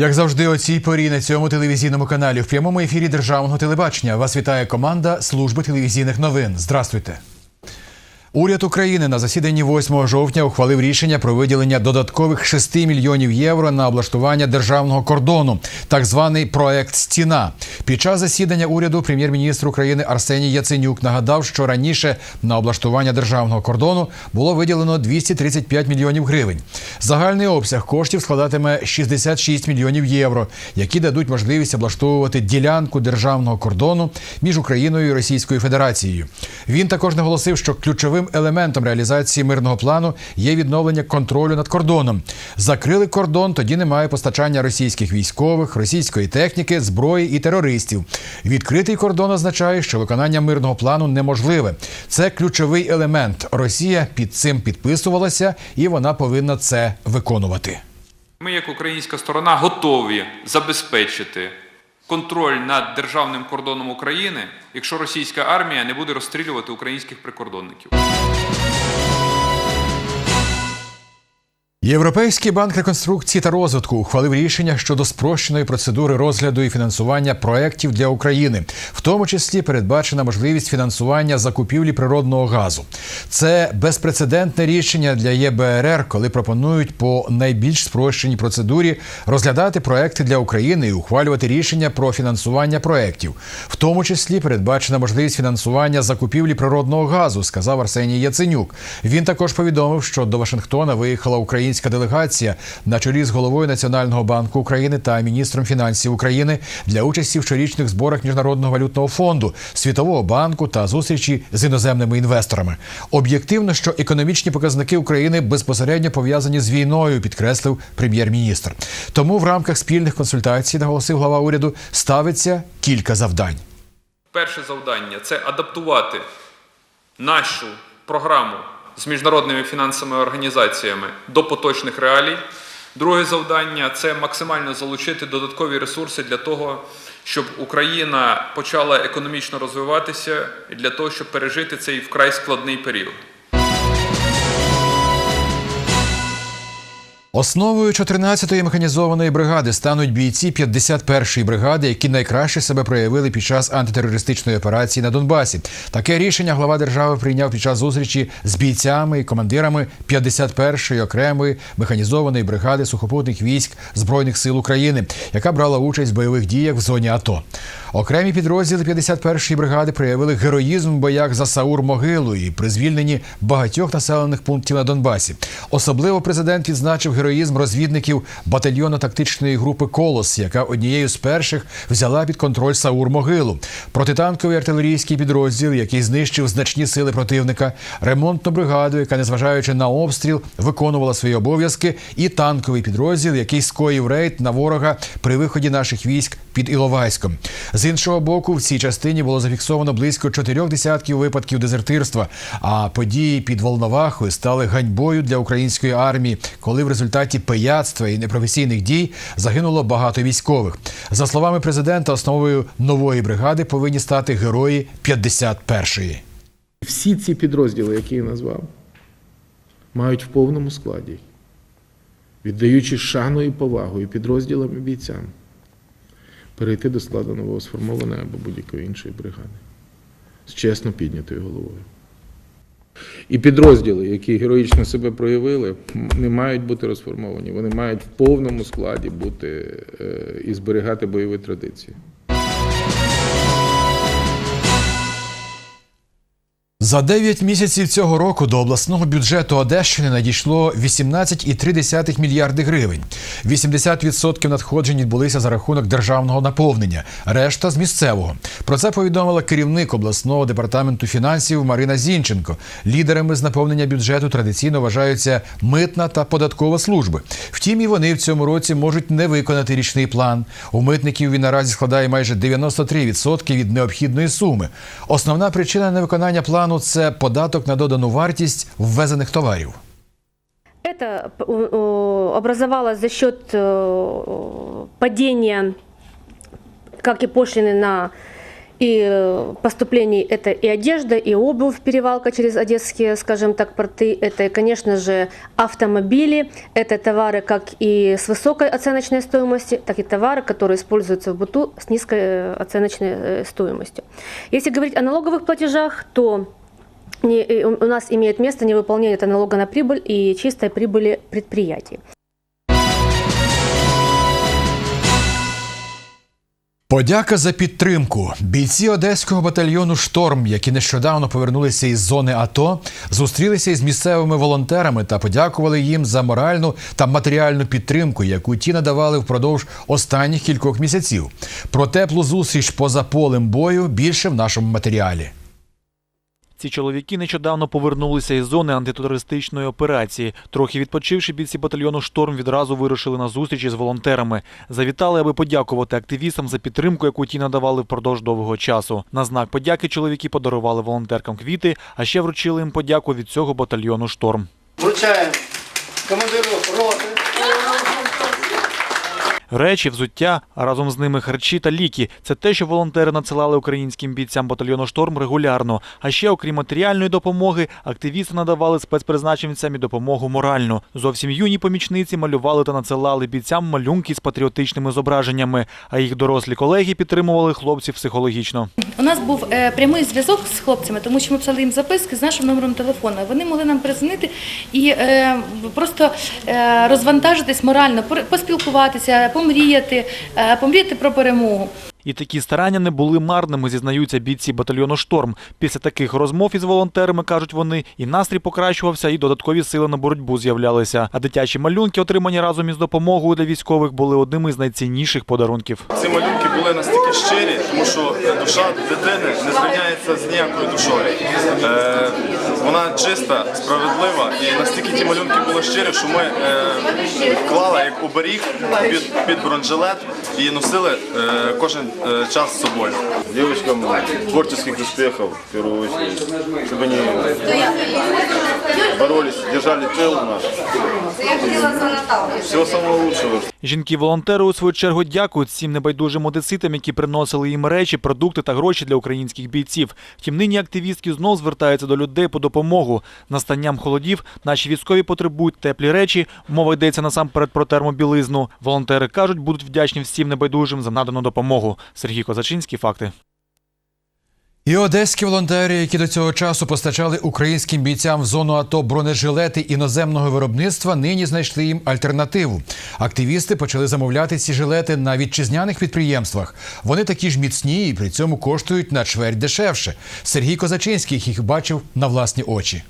Як завжди, о цій порі на цьому телевізійному каналі в прямому ефірі державного телебачення вас вітає команда служби телевізійних новин. Здравствуйте. Уряд України на засіданні 8 жовтня ухвалив рішення про виділення додаткових 6 мільйонів євро на облаштування державного кордону, так званий проект Стіна. Під час засідання уряду прем'єр-міністр України Арсеній Яценюк нагадав, що раніше на облаштування державного кордону було виділено 235 мільйонів гривень. Загальний обсяг коштів складатиме 66 мільйонів євро, які дадуть можливість облаштовувати ділянку державного кордону між Україною і Російською Федерацією. Він також наголосив, що ключовим елементом реалізації мирного плану є відновлення контролю над кордоном. Закрили кордон, тоді немає постачання російських військових, російської техніки, зброї і терористів. Відкритий кордон означає, що виконання мирного плану неможливе. Це ключовий елемент. Росія під цим підписувалася, і вона повинна це виконувати. Ми, як українська сторона, готові забезпечити контроль над державним кордоном України, якщо російська армія не буде розстрілювати українських прикордонників. Європейський банк реконструкції та розвитку ухвалив рішення щодо спрощеної процедури розгляду і фінансування проєктів для України, в тому числі передбачена можливість фінансування закупівлі природного газу. Це безпрецедентне рішення для ЄБРР, коли пропонують по найбільш спрощеній процедурі розглядати проекти для України і ухвалювати рішення про фінансування проєктів. В тому числі передбачена можливість фінансування закупівлі природного газу, сказав Арсеній Яценюк. Він також повідомив, що до Вашингтона виїхала українська делегація на чолі з головою Національного банку України та міністром фінансів України для участі в щорічних зборах Міжнародного валютного фонду, Світового банку та зустрічі з іноземними інвесторами. Об'єктивно, що економічні показники України безпосередньо пов'язані з війною, підкреслив прем'єр-міністр. Тому в рамках спільних консультацій, наголосив глава уряду, ставиться кілька завдань. Перше завдання це адаптувати нашу програму з міжнародними фінансовими організаціями до поточних реалій. Друге завдання це максимально залучити додаткові ресурси для того, щоб Україна почала економічно розвиватися і для того, щоб пережити цей вкрай складний період. Основою 14-ї механізованої бригади стануть бійці 51-ї бригади, які найкраще себе проявили під час антитерористичної операції на Донбасі. Таке рішення глава держави прийняв під час зустрічі з бійцями і командирами 51-ї окремої механізованої бригади сухопутних військ збройних сил України, яка брала участь в бойових діях в зоні АТО. Окремі підрозділи 51-ї бригади проявили героїзм в боях за Саур Могилу і при звільненні багатьох населених пунктів на Донбасі. Особливо президент відзначив героїзм розвідників батальйону тактичної групи Колос, яка однією з перших взяла під контроль Саур Могилу. Протитанковий артилерійський підрозділ, який знищив значні сили противника, ремонтну бригаду, яка, незважаючи на обстріл, виконувала свої обов'язки, і танковий підрозділ, який скоїв рейд на ворога при виході наших військ під Іловайськом. З іншого боку, в цій частині було зафіксовано близько чотирьох десятків випадків дезертирства. А події під Волновахою стали ганьбою для української армії, коли в результаті пияцтва і непрофесійних дій загинуло багато військових. За словами президента, основою нової бригади повинні стати герої 51-ї. Всі ці підрозділи, які я назвав, мають в повному складі, віддаючи шану і повагу і підрозділам і бійцям, перейти до складу новосформованої або будь-якої іншої бригади з чесно піднятою головою. І підрозділи, які героїчно себе проявили, не мають бути розформовані. Вони мають в повному складі бути е, і зберігати бойові традиції. За 9 місяців цього року до обласного бюджету Одещини надійшло 18,3 мільярди гривень. 80% надходжень відбулися за рахунок державного наповнення, решта з місцевого. Про це повідомила керівник обласного департаменту фінансів Марина Зінченко. Лідерами з наповнення бюджету традиційно вважаються митна та податкова служби. Втім, і вони в цьому році можуть не виконати річний план. У митників він наразі складає майже 93% від необхідної суми. Основна причина невиконання плану це податок на додану вартість ввезених товарів. Это э, образовалось за счет э, падения, как и пошлины на и э, поступлений это и одежда, и обувь, перевалка через одесские, скажем так, порты. Это, конечно же, автомобили. Это товары как и с высокой оценочной стоимостью, так и товары, которые используются в быту с низкой э, оценочной э, стоимостью. Если говорить о налоговых платежах, то не- э, у у нас имеет место невыполнение это налога на прибыль и чистой прибыли предприятий. Подяка за підтримку. Бійці одеського батальйону Шторм, які нещодавно повернулися із зони АТО, зустрілися із місцевими волонтерами та подякували їм за моральну та матеріальну підтримку, яку ті надавали впродовж останніх кількох місяців. Про теплу зустріч поза полем бою більше в нашому матеріалі. Ці чоловіки нещодавно повернулися із зони антитерористичної операції. Трохи відпочивши, бійці батальйону Шторм відразу вирушили на зустрічі з волонтерами. Завітали, аби подякувати активістам за підтримку, яку ті надавали впродовж довгого часу. На знак подяки чоловіки подарували волонтеркам квіти, а ще вручили їм подяку від цього батальйону Шторм. Вручаємо командиру роти. Речі, взуття, а разом з ними харчі та ліки це те, що волонтери надсилали українським бійцям батальйону Шторм регулярно. А ще, окрім матеріальної допомоги, активісти надавали спецпризначенцям і допомогу моральну. Зовсім юні помічниці малювали та надсилали бійцям малюнки з патріотичними зображеннями. А їх дорослі колеги підтримували хлопців психологічно. У нас був е, прямий зв'язок з хлопцями, тому що ми писали їм записки з нашим номером телефону. Вони могли нам перезвонити і е, просто е, розвантажитись морально, поспілкуватися, помріяти, е, помріяти про перемогу. І такі старання не були марними, зізнаються бійці батальйону Шторм. Після таких розмов із волонтерами кажуть вони, і настрій покращувався, і додаткові сили на боротьбу з'являлися. А дитячі малюнки, отримані разом із допомогою для військових, були одними з найцінніших подарунків. Ці малюнки були настільки щирі, тому що душа дитини не зрівняється з ніякою душою. Е, вона чиста, справедлива, і настільки ті малюнки були щирі, що ми е, клали як оберіг під, під бронежилет і носили е, кожен е, час з собою. Девочкам творческих успехов, в первую очередь, чтобы они боролись, держали тыл наш. Всего самого лучшего. Жінки-волонтери у свою чергу дякують всім небайдужим одеситам, які приносили їм речі, продукти та гроші для українських бійців. Втім, нині активістки знов звертаються до людей по допомогу. Настанням холодів наші військові потребують теплі речі. Мова йдеться насамперед про термобілизну. Волонтери кажуть, будуть вдячні всім небайдужим за надану допомогу. Сергій Козачинський, факти. І одеські волонтери, які до цього часу постачали українським бійцям в зону АТО бронежилети іноземного виробництва, нині знайшли їм альтернативу. Активісти почали замовляти ці жилети на вітчизняних підприємствах. Вони такі ж міцні і при цьому коштують на чверть дешевше. Сергій Козачинський їх бачив на власні очі.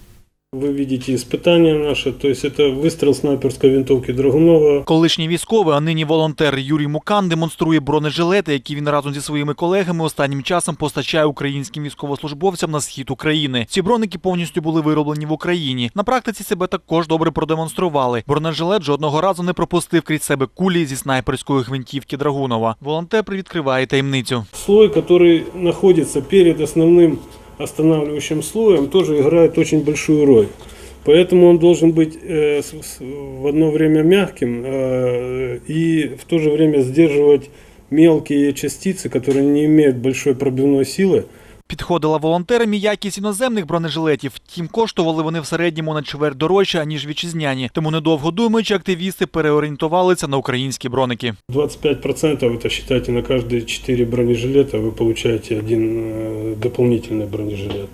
Вы видите испытания наши, то есть это выстрел снайперской винтовки Драгунова. Колишній військовий, а нині волонтер Юрій Мукан демонструє бронежилети, які він разом зі своїми колегами останнім часом постачає українським військовослужбовцям на схід України. Ці броники повністю були вироблені в Україні. На практиці себе також добре продемонстрували. Бронежилет жодного разу не пропустив крізь себе кулі зі снайперської гвинтівки Драгунова. Волонтер привідкриває таємницю. Слой, который находится перед основным останавливающим слоем, тоже играет очень большую роль. Поэтому он должен быть э, в одно время мягким э, и в то же время сдерживать мелкие частицы, которые не имеют большой пробивной силы. Підходила волонтерам і якість іноземних бронежилетів. Втім, коштували вони в середньому на чверть дорожче, аніж вітчизняні. Тому недовго думаючи, активісти переорієнтувалися на українські броники. 25% это считайте на каждые 4 бронежилета вы получаете один э, дополнительный бронежилет.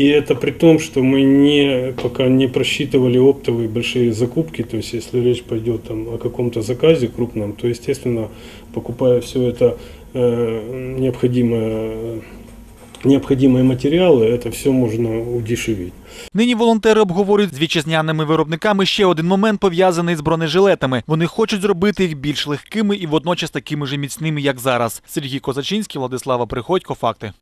И это при том, что мы не, пока не просчитывали оптовые большие закупки, то есть если речь пойдет там, о каком-то заказе крупном, то естественно, покупая все это э, необходимое, необходимые материалы, это все можно удешевить. Нині волонтери обговорюють з вітчизняними виробниками ще один момент пов'язаний з бронежилетами. Вони хочуть зробити їх більш легкими і водночас такими ж міцними, як зараз. Сергій Козачинський, Владислава Приходько. Факти.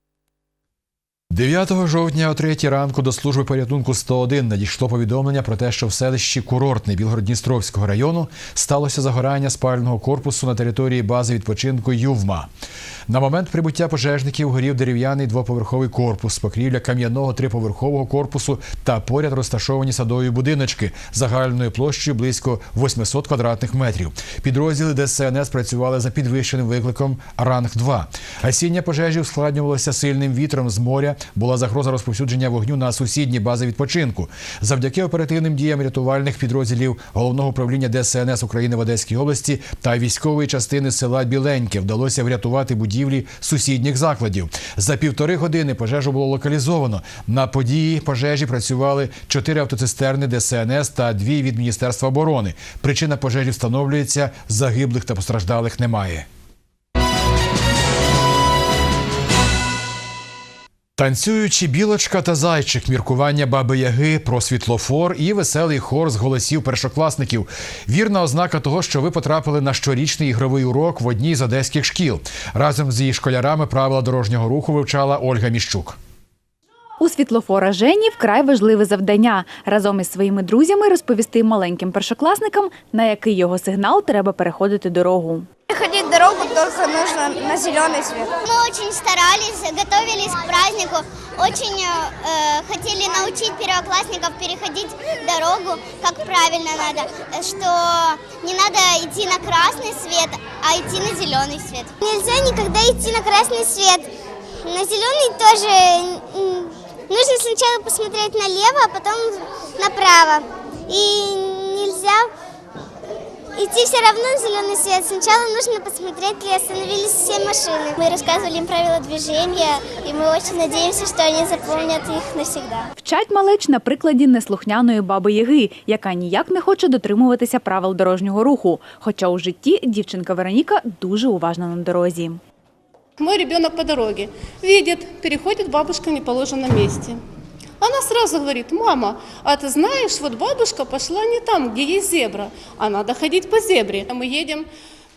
9 жовтня о 3 ранку до служби порятунку 101 надійшло повідомлення про те, що в селищі Курортний Білгород-Дністровського району сталося загорання спального корпусу на території бази відпочинку Ювма. На момент прибуття пожежників горів дерев'яний двоповерховий корпус, покрівля кам'яного триповерхового корпусу та поряд розташовані садові будиночки загальною площею близько 800 квадратних метрів. Підрозділи ДСНС працювали за підвищеним викликом ранг 2 Гасіння пожежі ускладнювалося сильним вітром з моря. Була загроза розповсюдження вогню на сусідні бази відпочинку. Завдяки оперативним діям рятувальних підрозділів головного управління ДСНС України в Одеській області та військової частини села Біленьке вдалося врятувати будівлі сусідніх закладів. За півтори години пожежу було локалізовано. На події пожежі працювали чотири автоцистерни ДСНС та дві від Міністерства оборони. Причина пожежі встановлюється, загиблих та постраждалих немає. Танцюючі білочка та зайчик, міркування баби Яги про світлофор і веселий хор з голосів першокласників. Вірна ознака того, що ви потрапили на щорічний ігровий урок в одній з одеських шкіл. Разом з її школярами правила дорожнього руху вивчала Ольга Міщук. У світлофора Жені вкрай важливе завдання разом із своїми друзями розповісти маленьким першокласникам, на який його сигнал треба переходити дорогу. Ходить дорогу только нужно на зеленый свет. Мы очень старались, готовились к празднику, очень э, хотели научить первоклассников переходить дорогу, как правильно надо, э, что не надо идти на красный свет, а идти на зеленый свет. Нельзя никогда идти на красный свет. На зеленый тоже нужно сначала посмотреть налево, а потом направо. И нельзя Идти все равно на зеленый свет. Сначала нужно посмотреть, ли остановились все машины. Мы рассказывали им правила движения, и мы очень надеемся, что они запомнят их навсегда. Вчать малеч на прикладі неслухняної баби Яги, яка ніяк не хоче дотримуватися правил дорожнього руху. Хоча у житті дівчинка Вероніка дуже уважна на дорозі. Мой ребенок по дороге видит, переходит бабушка в неположенном месте. Она сразу говорит, мама, а ты знаешь, вот бабушка пошла не там, где есть зебра, а надо ходить по зебре. Мы едем,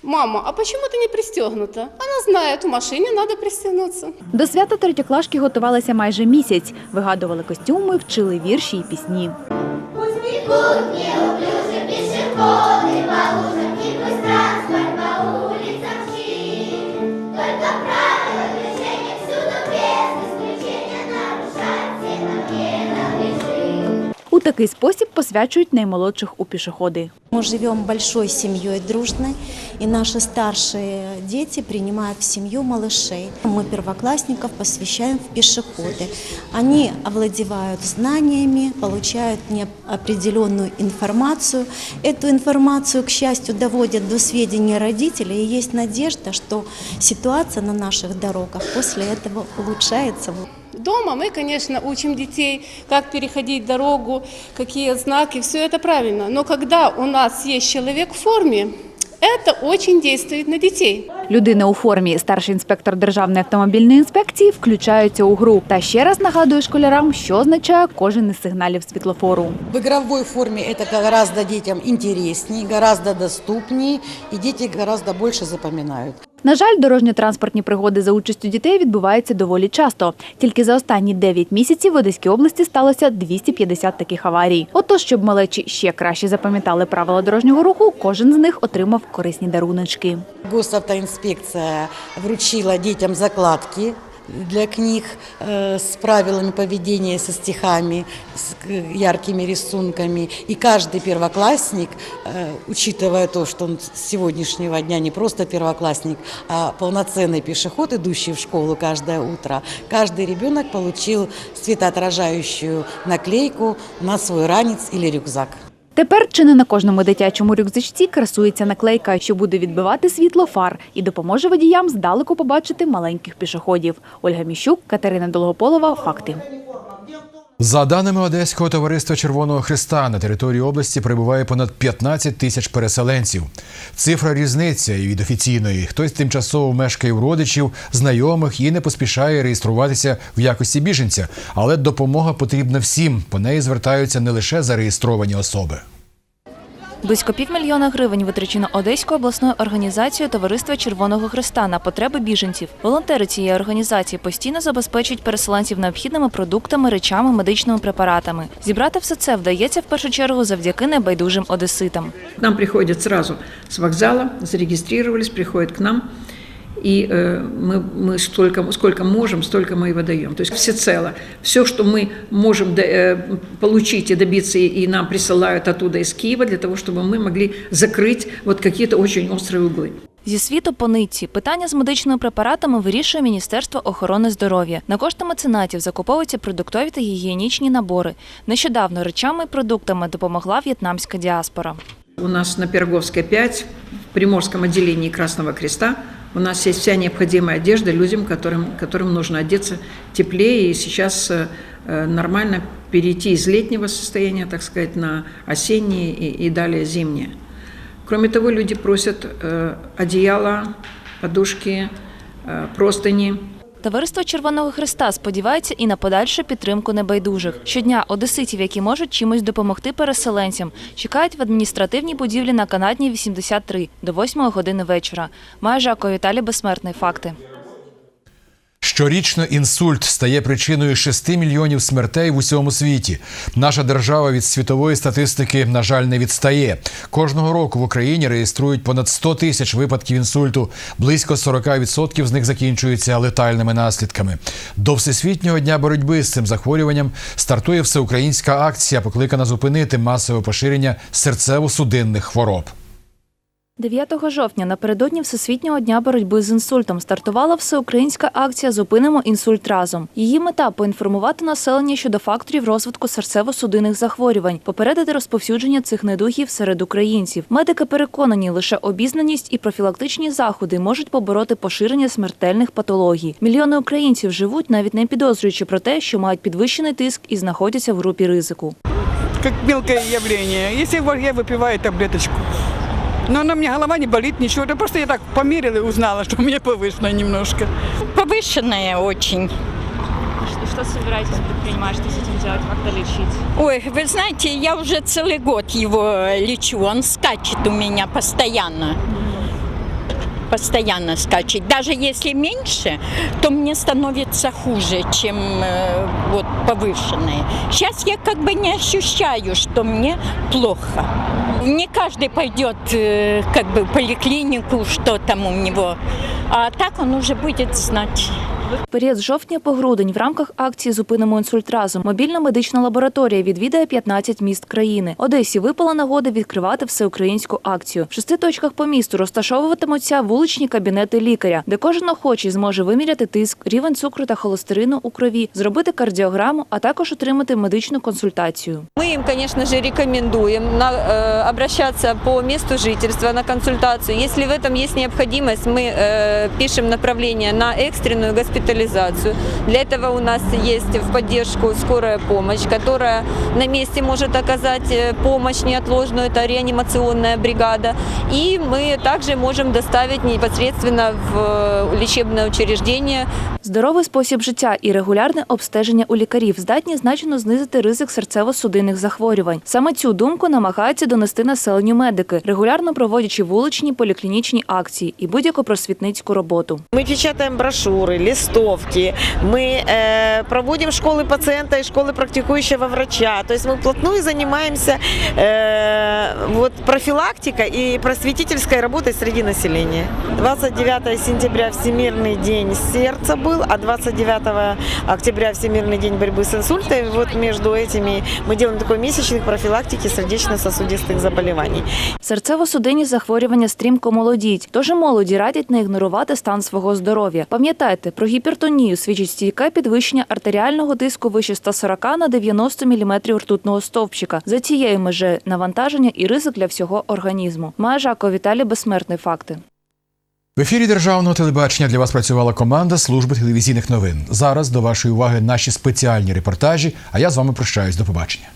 мама, а почему ты не пристегнута? Она знает, в машине надо пристегнуться. До свята третьоклашки готувалися майже місяць, вигадували костюми, вчили вірші і пісні. У такий спосіб посвячують наймолодших у пішоходи. Мы живем большой семьей дружной, и наши старшие дети принимают в семью малышей. Мы первоклассников посвящаем в пешеходы. Они овладевают знаниями, получают не- определенную информацию. Эту информацию, к счастью, доводят до сведения родителей, и есть надежда, что ситуация на наших дорогах после этого улучшается. Дома мы, конечно, учим детей, как переходить дорогу, какие знаки, все это правильно. Но когда у нас есть человек в форме, это очень действует на детей. Людина у формі, старший інспектор Державної автомобільної інспекції, включаються у гру. Та ще раз нагадує школярам, що означає кожен із сигналів світлофору. В игровой форме это гораздо детям интереснее, гораздо доступнее, и дети гораздо больше запоминают. На жаль, дорожньо-транспортні пригоди за участю дітей відбуваються доволі часто. Тільки за останні 9 місяців в Одеській області сталося 250 таких аварій. Отож, щоб малечі ще краще запам'ятали правила дорожнього руху, кожен з них отримав корисні даруночки. інспекція вручила дітям закладки для книг э, с правилами поведения, со стихами, с к- яркими рисунками. И каждый первоклассник, э, учитывая то, что он с сегодняшнего дня не просто первоклассник, а полноценный пешеход, идущий в школу каждое утро, каждый ребенок получил светоотражающую наклейку на свой ранец или рюкзак. Тепер чи не на кожному дитячому рюкзачці красується наклейка, що буде відбивати світло фар і допоможе водіям здалеку побачити маленьких пішоходів. Ольга Міщук, Катерина Долгополова. Факти. За даними Одеського товариства Червоного Христа, на території області перебуває понад 15 тисяч переселенців. Цифра різниця і від офіційної. Хтось тимчасово мешкає у родичів, знайомих і не поспішає реєструватися в якості біженця. Але допомога потрібна всім. По неї звертаються не лише зареєстровані особи. Близько півмільйона гривень витрачено Одеською обласною організацією Товариства Червоного Христа на потреби біженців. Волонтери цієї організації постійно забезпечують переселенців необхідними продуктами, речами, медичними препаратами. Зібрати все це вдається в першу чергу завдяки небайдужим одеситам. Нам приходять одразу з вокзала, зареєструвалися, приходять к нам, и э, мы, мы столько, сколько можем, столько мы и выдаем. То есть всецело. Все, что мы можем до- э, получить и добиться, и, и нам присылают оттуда из Киева, для того, чтобы мы могли закрыть вот какие-то очень острые углы. Зі світу по нитці питання з медичними препаратами вирішує Міністерство охорони здоров'я. На кошти меценатів закуповуються продуктові та гігієнічні набори. Нещодавно речами і продуктами допомогла в'єтнамська діаспора. У нас на Пироговской 5, в Приморском отделении Красного Креста, у нас есть вся необходимая одежда людям, которым, которым нужно одеться теплее и сейчас э, э, нормально перейти из летнего состояния, так сказать, на осеннее и, и далее зимнее. Кроме того, люди просят э, одеяла, подушки, э, простыни. Товариство Червоного Христа сподівається і на подальшу підтримку небайдужих. Щодня одеситів, які можуть чимось допомогти переселенцям, чекають в адміністративній будівлі на Канатній 83 до 8 години вечора. Майже Жако Віталій Безсмертний. Факти. Щорічно інсульт стає причиною 6 мільйонів смертей в усьому світі. Наша держава від світової статистики, на жаль, не відстає. Кожного року в Україні реєструють понад 100 тисяч випадків інсульту. Близько 40% з них закінчуються летальними наслідками. До всесвітнього дня боротьби з цим захворюванням стартує всеукраїнська акція, покликана зупинити масове поширення серцево-судинних хвороб. 9 жовтня напередодні Всесвітнього дня боротьби з інсультом стартувала всеукраїнська акція Зупинимо інсульт разом. Її мета поінформувати населення щодо факторів розвитку серцево-судинних захворювань, попередити розповсюдження цих недугів серед українців. Медики переконані, лише обізнаність і профілактичні заходи можуть побороти поширення смертельних патологій. Мільйони українців живуть, навіть не підозрюючи про те, що мають підвищений тиск і знаходяться в групі ризику. мелкое явление. Если вот я выпиваю таблеточку, но она у меня голова не болит, ничего. Это просто я так померила и узнала, что у меня повышенная немножко. Повышенная очень. Что собираетесь предпринимать, что с этим делать, как-то лечить? Ой, вы знаете, я уже целый год его лечу. Он скачет у меня постоянно. Постоянно скачет. Даже если меньше, то мне становится хуже, чем э, вот повышенные. Сейчас я как бы не ощущаю, что мне плохо. Не каждый пойдет э, как бы в поликлинику, что там у него. А так он уже будет знать. В період з жовтня по грудень в рамках акції Зупинимо інсульт разом мобільна медична лабораторія відвідає 15 міст країни. Одесі випала нагода відкривати всеукраїнську акцію. В шести точках по місту розташовуватимуться вуличні кабінети лікаря, де кожен охочий зможе виміряти тиск, рівень цукру та холестерину у крові, зробити кардіограму, а також отримати медичну консультацію. Мы им, конечно же, рекомендуем на- э, обращаться по месту жительства на консультацию. Если в этом есть необходимость, мы э, пишем направление на экстренную госпитализацию. Для этого у нас есть в поддержку скорая помощь, которая на месте может оказать э, помощь неотложную, это реанимационная бригада. И мы также можем доставить непосредственно в э, лечебное учреждение Здоровий спосіб життя і регулярне обстеження у лікарів здатні значно знизити ризик серцево-судинних захворювань. Саме цю думку намагаються донести населенню медики, регулярно проводячи вуличні поліклінічні акції і будь-яку просвітницьку роботу. Мы печатаем брошюры, листовки, мы э, проводим школы пациента и школы практикующего врача. То есть мы вплотную занимаемся э, вот, профилактикой и просветительской работой среди населения. 29 сентября Всемирный день сердца был, а 29 октября Всемирный день борьбы с инсультом. И вот между этими мы делаем такой месячник профилактики сердечно-сосудистых заболеваний. Серцево-судинні захворювання стрімко молодіють, тож і молоді радять не ігнорувати стан свого здоров'я. Пам'ятайте, про гіпертонію свідчить стійке підвищення артеріального тиску вище 140 на 90 мм ртутного стовпчика. За цією межею навантаження і ризик для всього організму. Має Жако Віталій Безсмертний факти. В ефірі державного телебачення для вас працювала команда служби телевізійних новин. Зараз до вашої уваги наші спеціальні репортажі. А я з вами прощаюсь. До побачення.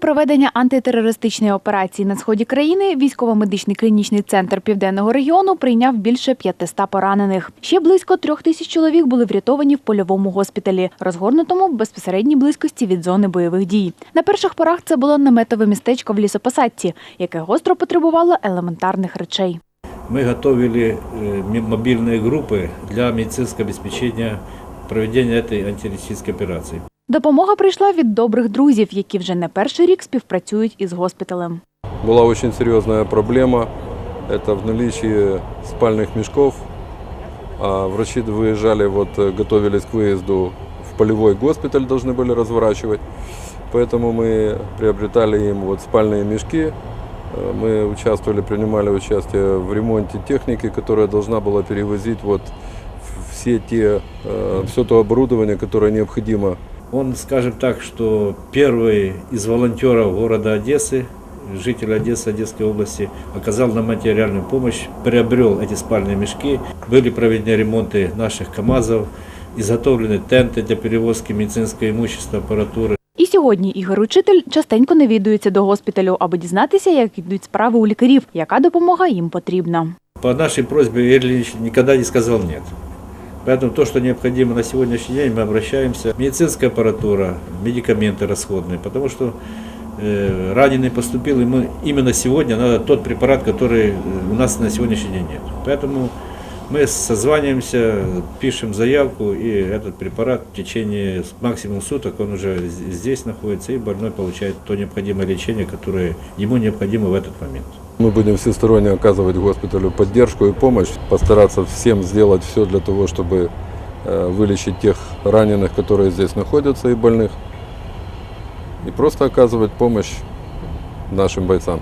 проведення антитерористичної операції на сході країни військово-медичний клінічний центр південного регіону прийняв більше 500 поранених. Ще близько трьох тисяч чоловік були врятовані в польовому госпіталі, розгорнутому в безпосередній близькості від зони бойових дій. На перших порах це було наметове містечко в лісопосадці, яке гостро потребувало елементарних речей. Мы готовили э, м- мобильные группы для медицинского обеспечения проведения этой антитеррористической операции. Допомога прийшла від добрих друзів, які вже не перший рік співпрацюють із госпіталем. Была очень серьезная проблема. Это в наличии спальных мешков. А врачи выезжали, вот, э, готовились к выезду в полевой госпиталь, должны были разворачивать. Поэтому мы приобретали им вот спальные мешки. Э, Мы участвовали, принимали участие в ремонте техники, которая должна была перевозить вот в- все те, э, все то оборудование, которое необходимо Он, скажем так, что первый из волонтеров города Одессы, житель Одессы, Одесской области, оказал нам материальную помощь, приобрел эти спальные мешки, были проведены ремонты наших КАМАЗов, изготовлены тенты для перевозки медицинского имущества, аппаратуры. І сьогодні Ігор Учитель частенько навідується до госпіталю, аби дізнатися, як йдуть справи у лікарів, яка допомога їм потрібна. По нашей просьбе Игорь Ильич никогда не сказал нет. Поэтому то, что необходимо на сегодняшний день, мы обращаемся. Медицинская аппаратура, медикаменты расходные, потому что э, раненый поступил, и мы именно сегодня надо тот препарат, который э, у нас на сегодняшний день нет. Поэтому мы созваниваемся, пишем заявку, и этот препарат в течение максимум суток, он уже здесь находится, и больной получает то необходимое лечение, которое ему необходимо в этот момент. Мы будем всесторонне оказывать госпиталю поддержку и помощь, постараться всем сделать все для того, чтобы э, вылечить тех раненых, которые здесь находятся и больных, и просто оказывать помощь нашим бойцам.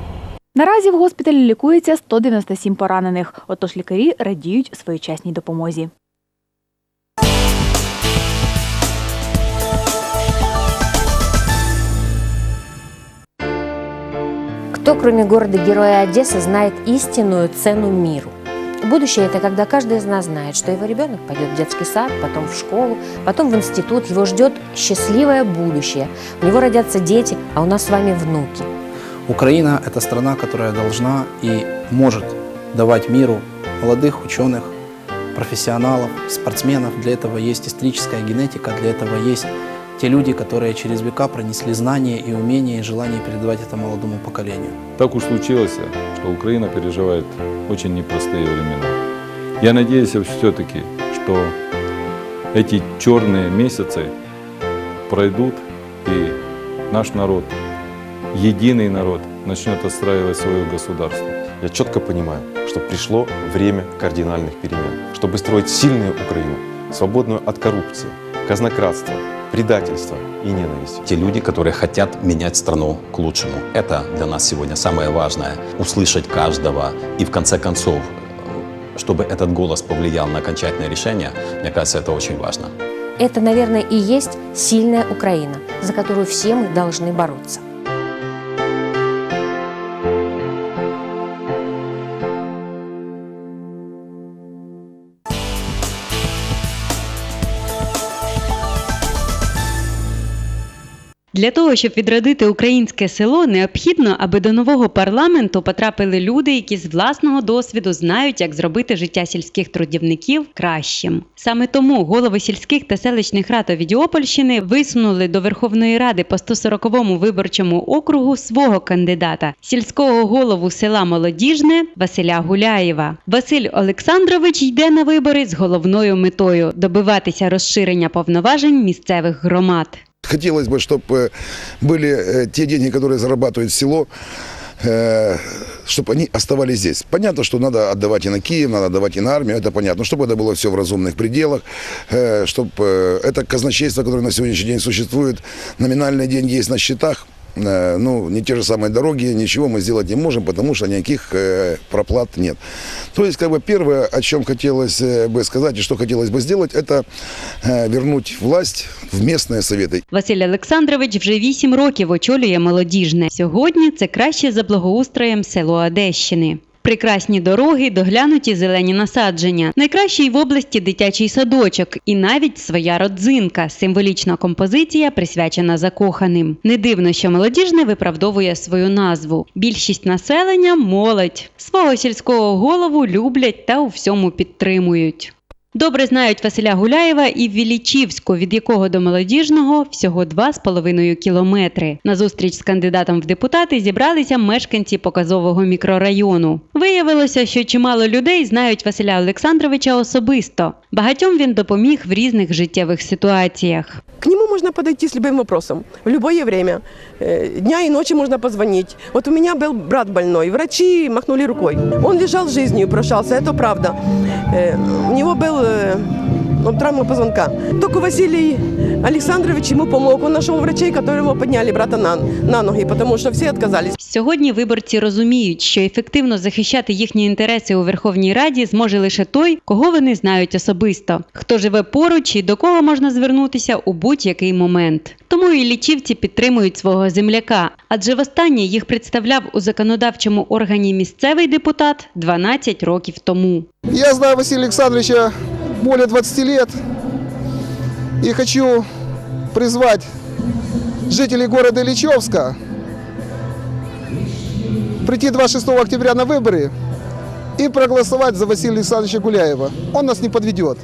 Наразі в госпіталі лікується 197 поранених, отож лікарі радіють своєчасній допомозі. Кто, кроме города-героя Одессы, знает истинную цену миру? Будущее – это когда каждый из нас знает, что его ребенок пойдет в детский сад, потом в школу, потом в институт. Его ждет счастливое будущее. У него родятся дети, а у нас с вами внуки. Украина – это страна, которая должна и может давать миру молодых ученых, профессионалов, спортсменов. Для этого есть историческая генетика, для этого есть те люди, которые через века пронесли знания и умения и желание передавать это молодому поколению. Так уж случилось, что Украина переживает очень непростые времена. Я надеюсь все-таки, что эти черные месяцы пройдут, и наш народ, единый народ, начнет отстраивать свое государство. Я четко понимаю, что пришло время кардинальных перемен, чтобы строить сильную Украину, свободную от коррупции, казнократства, предательства и ненависти. Те люди, которые хотят менять страну к лучшему. Это для нас сегодня самое важное. Услышать каждого и в конце концов, чтобы этот голос повлиял на окончательное решение, мне кажется, это очень важно. Это, наверное, и есть сильная Украина, за которую все мы должны бороться. Для того, щоб відродити українське село, необхідно, аби до нового парламенту потрапили люди, які з власного досвіду знають, як зробити життя сільських трудівників кращим. Саме тому голови сільських та селищних рад Овідіопольщини висунули до Верховної Ради по 140-му виборчому округу свого кандидата сільського голову села Молодіжне Василя Гуляєва. Василь Олександрович йде на вибори з головною метою добиватися розширення повноважень місцевих громад. Хотелось бы, чтобы были э, те деньги, которые зарабатывает село, чтобы они оставались здесь. Понятно, что надо отдавать и на Киев, надо отдавать и на армию, это понятно. Но чтобы это было все в разумных пределах, чтобы это казначейство, которое на сегодняшний день существует, номинальные деньги есть на счетах, э, ну, не те же самые дороги, ничего мы сделать не можем, потому что никаких э, проплат нет. То есть, как бы первое, о чем хотелось э, бы сказать и что хотелось бы сделать, это э, вернуть власть в местные советы. Василь Олександрович вже вісім років очолює молодіжне. Сьогодні це краще за благоустроєм село Одещини. Прекрасні дороги, доглянуті зелені насадження, найкращий в області дитячий садочок і навіть своя родзинка символічна композиція, присвячена закоханим. Не дивно, що молодіжне виправдовує свою назву. Більшість населення молодь. Свого сільського голову люблять та у всьому підтримують. Добре знають Василя Гуляєва і в Вілічівську, від якого до молодіжного всього 2,5 кілометри. На зустріч з кандидатом в депутати зібралися мешканці показового мікрорайону. Виявилося, що чимало людей знають Василя Олександровича особисто. Багатьом він допоміг в різних життєвих ситуаціях. К нему можно подойти с любым вопросом в любое время. Э, Дня и ночи можно позвонить. Вот у меня был брат больной, врачи махнули рукой. Он лежал жизнью, прощался, это правда. Э, У него был травма позвонка. Только Василий Александрович ему помог. Он нашел врачей, которые подняли, брата, на, на ноги, потому что все отказались. Сьогодні виборці розуміють, що ефективно захищати їхні інтереси у Верховній Раді зможе лише той, кого вони знають особисто, хто живе поруч і до кого можна звернутися у будь-який момент. Тому і лічівці підтримують свого земляка, адже востаннє їх представляв у законодавчому органі місцевий депутат 12 років тому. Я знаю Василия Александровича более 20 лет и хочу призвать жителей города Ильичевска прийти 26 октября на выборы и проголосовать за Василия Александровича Гуляева. Он нас не подведет.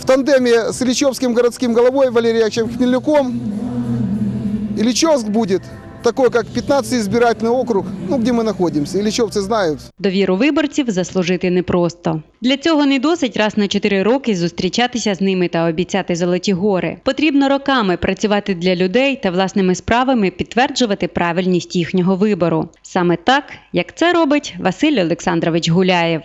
В тандеме с Ильичевским городским головой Валерием Хмельнюком Ильичевск будет такой, как 15 избирательный округ, ну, где мы находимся. Ильичевцы знают. Довіру виборців заслужити непросто. Для цього не досить раз на 4 роки зустрічатися з ними та обіцяти золоті гори. Потрібно роками працювати для людей та власними справами підтверджувати правильність їхнього вибору. Саме так, як це робить Василь Олександрович Гуляєв.